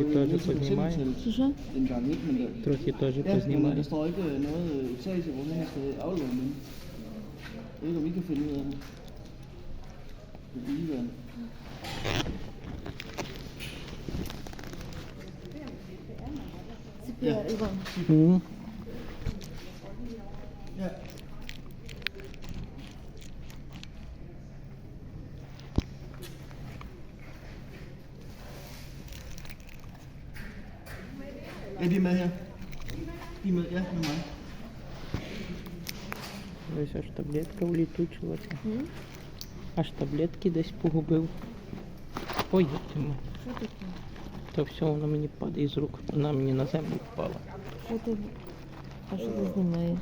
betalingscelle Що що? en gang, ikke? Men Трохи теж ja, der står ikke noget øh, hvor man skal aflevere den. Jeg ved ikke, om I kan finde ud af det. Det er ligeværende. Це піар, Ja. Ja, de er med her. De er med, ja, med mig. Ось аж таблетка улітучилася. Mm. Аж таблетки десь погубив. Поїдемо. Що таке? То все воно мені падає з рук. Вона мені на землю впала. Що ти? А що ти знімаєш?